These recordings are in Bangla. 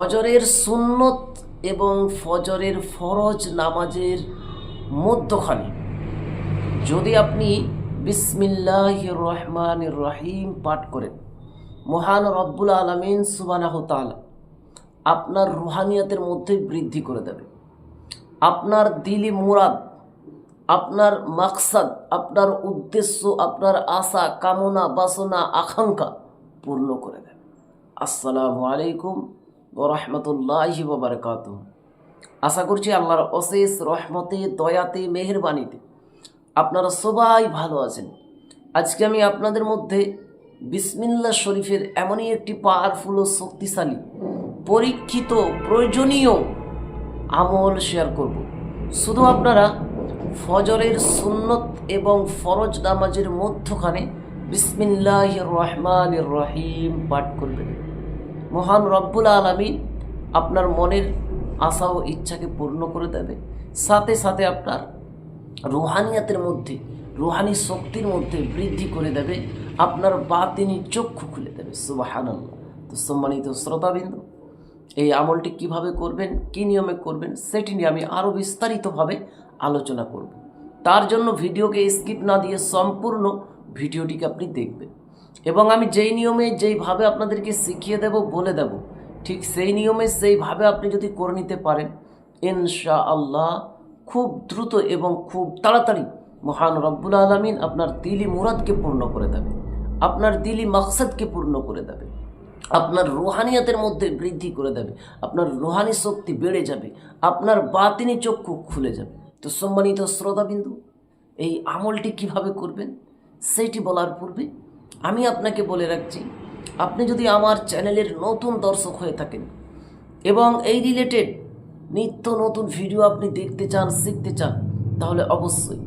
ফজরের সুন্নত এবং ফজরের ফরজ নামাজের মধ্যখানে। যদি আপনি বিসমিল্লাহ রহমান রহিম পাঠ করেন, মহান রব্বুল আলমিন সুবানাহ তালা আপনার রুহানিয়াতের মধ্যে বৃদ্ধি করে দেবে। আপনার দিলি মুরাদ, আপনার মাকসাদ, আপনার উদ্দেশ্য, আপনার আশা, কামনা, বাসনা, আকাঙ্ক্ষা পূর্ণ করে দেবে। আসসালামু আলাইকুম ও রহমতুল্লাহি বারকাত। আশা করছি আল্লাহর অশেষ রহমতে, দয়াতে মেহরবানিতে আপনারা সবাই ভালো আছেন। আজকে আমি আপনাদের মধ্যে বিসমিল্লা শরীফের এমনই একটি পাওয়ারফুল ও শক্তিশালী, পরীক্ষিত, প্রয়োজনীয় আমল শেয়ার করব। শুধু আপনারা ফজরের সুন্নত এবং ফরজ নামাজের মধ্যখানে বিসমিল্লাহ রহমান রহিম পাঠ করবেন। মহান রব্বুল আলমিন আপনার মনের আশা ও ইচ্ছাকে পূর্ণ করে দেবে। সাথে সাথে আপনার রুহানিয়াতের মধ্যে, রুহানি শক্তির মধ্যে বৃদ্ধি করে দেবে। আপনার বা তিনি চক্ষু খুলে দেবে, সুবাহানাল্লাহ। তো সম্মানিত শ্রোতাবিন্দু, এই আমলটি কীভাবে করবেন, কি নিয়মে করবেন, সেটি নিয়ে আমি আরও বিস্তারিতভাবে আলোচনা করব। তার জন্য ভিডিওকে স্কিপ না দিয়ে সম্পূর্ণ ভিডিওটিকে আপনি দেখবেন। এবং আমি যেই নিয়মে, যেইভাবে আপনাদেরকে শিখিয়ে দেব, বলে দেব, ঠিক সেই নিয়মে, সেইভাবে আপনি যদি করে নিতে পারেন ইনশা আল্লাহ খুব দ্রুত এবং খুব তাড়াতাড়ি মহান রব্বুল আলমিন আপনার দিলি মুরাদকে পূর্ণ করে দেবে, আপনার দিলি মাকসাদকে পূর্ণ করে দেবে, আপনার রুহানিয়াতের মধ্যে বৃদ্ধি করে দেবে, আপনার রুহানি শক্তি বেড়ে যাবে, আপনার বাতিনি চক্ষু খুলে যাবে। তো সম্মানিত শ্রোতাবিন্দু, এই আমলটি কীভাবে করবেন? সেইটি বলার পূর্বে আমি আপনাকে বলে রাখছি, আপনি যদি আমার চ্যানেলের নতুন দর্শক হয়ে থাকেন এবং এই রিলেটেড নিত্য নতুন ভিডিও আপনি দেখতে চান, শিখতে চান, তাহলে অবশ্যই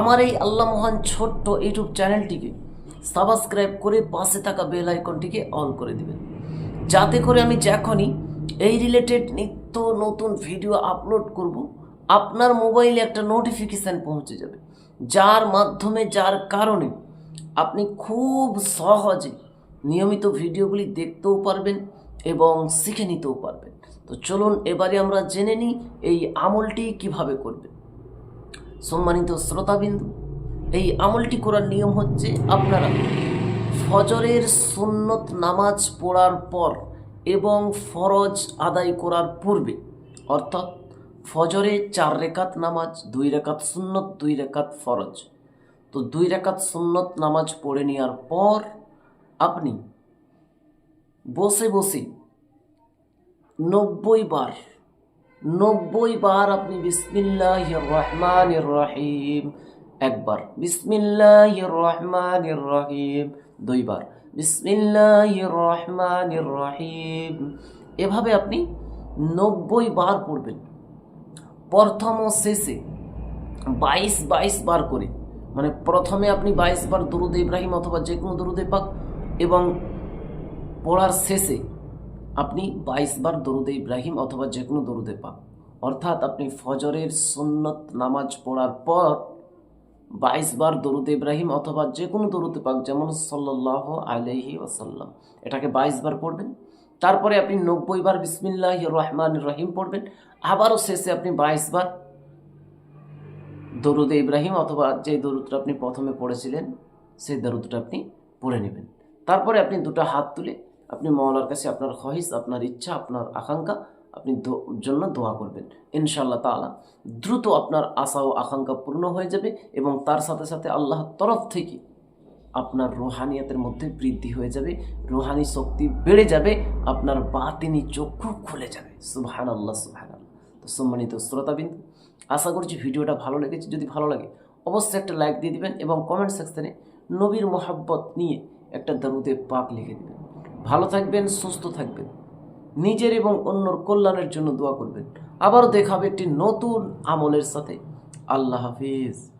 আমার এই আল্লাহ মহান ছোট্ট ইউটিউব চ্যানেলটিকে সাবস্ক্রাইব করে পাশে থাকা বেল আইকনটিকে অন করে দেবেন। যাতে করে আমি যখনই এই রিলেটেড নিত্য নতুন ভিডিও আপলোড করব, আপনার মোবাইলে একটা নোটিফিকেশান পৌঁছে যাবে, যার মাধ্যমে, যার কারণে আপনি খুব সহজে নিয়মিত ভিডিওগুলি দেখতেও পারবেন এবং শিখে নিতেও পারবেন। তো চলুন এবারে আমরা জেনে নিই এই আমলটি কীভাবে করবেন সম্মানিত শ্রোতাবিন্দু, এই আমলটি করার নিয়ম হচ্ছে আপনারা ফজরের সুন্নত নামাজ পড়ার পর এবং ফরজ আদায় করার পূর্বে, অর্থাৎ ফজরে চার রেখাত নামাজ, দুই রেখাত সুন্নত, দুই রেখাত ফরজ তো দুই রেখাত সুন্নত নামাজ পড়ে নেওয়ার পর আপনি বসে বসে নব্বই বার নব্বই বার আপনি বিসমিল্লাহ রহমান রহিম, একবার বিসমিল্লাহ রহমান রহিম, দুইবার বিসমিল্লাহ রহমান রহিম। এভাবে আপনি নব্বই বার পড়বেন। প্রথম ও শেষে বাইশ বাইশ বার করে মানে প্রথমে আপনি বাইশ বার দরুদ ইব্রাহিম অথবা যে কোনো দরুদে পাক এবং পড়ার শেষে আপনি বাইশ বার দরুদে ইব্রাহিম অথবা যে কোনো দরুদে পাক। অর্থাৎ আপনি ফজরের সুন্নত নামাজ পড়ার পর বাইশ বার দরুদ ইব্রাহিম অথবা যে কোনো দরুদে পাক, যেমন সাল্লাহ আলহি ওসাল্লাম এটাকে বাইশ বার পড়বেন। তারপরে আপনি নব্বই বার বিসমিল্লাহ রহমান রহিম পড়বেন। আবারও শেষে আপনি বাইশ বার দরুদে ইব্রাহিম অথবা যে দরুদটা আপনি প্রথমে পড়েছিলেন, সেই দরুদটা আপনি পড়ে নেবেন। তারপরে আপনি দুটো হাত তুলে আপনি মৌলার কাছে আপনার খহিস, আপনার ইচ্ছা, আপনার আকাঙ্ক্ষা, আপনি জন্য দোয়া করবেন। ইনশাআল্লাহ তাআলা দ্রুত আপনার আশা ও আকাঙ্ক্ষা পূর্ণ হয়ে যাবে এবং তার সাথে সাথে আল্লাহর তরফ থেকে আপনার রোহানিয়াতের মধ্যে বৃদ্ধি হয়ে যাবে, রোহানি শক্তি বেড়ে যাবে, আপনার বাতিনি চক্ষু খুলে যাবে। সুবহান আল্লাহ সুবহান আল্লাহ তো সম্মানিত শ্রোতাবিন্দু আশা করছি ভিডিওটা ভালো লেগেছে। যদি ভালো লাগে, অবশ্যই একটা লাইক দিয়ে দিবেন এবং কমেন্ট সেকশানে নবীর মোহাব্বত নিয়ে একটা দরুদে পাক লিখে দেবেন। ভালো থাকবেন, সুস্থ থাকবেন। নিজের এবং অন্যর কল্যাণের জন্য দোয়া করবেন। আবারও দেখাবে একটি নতুন আমলের সাথে। আল্লাহ হাফিজ।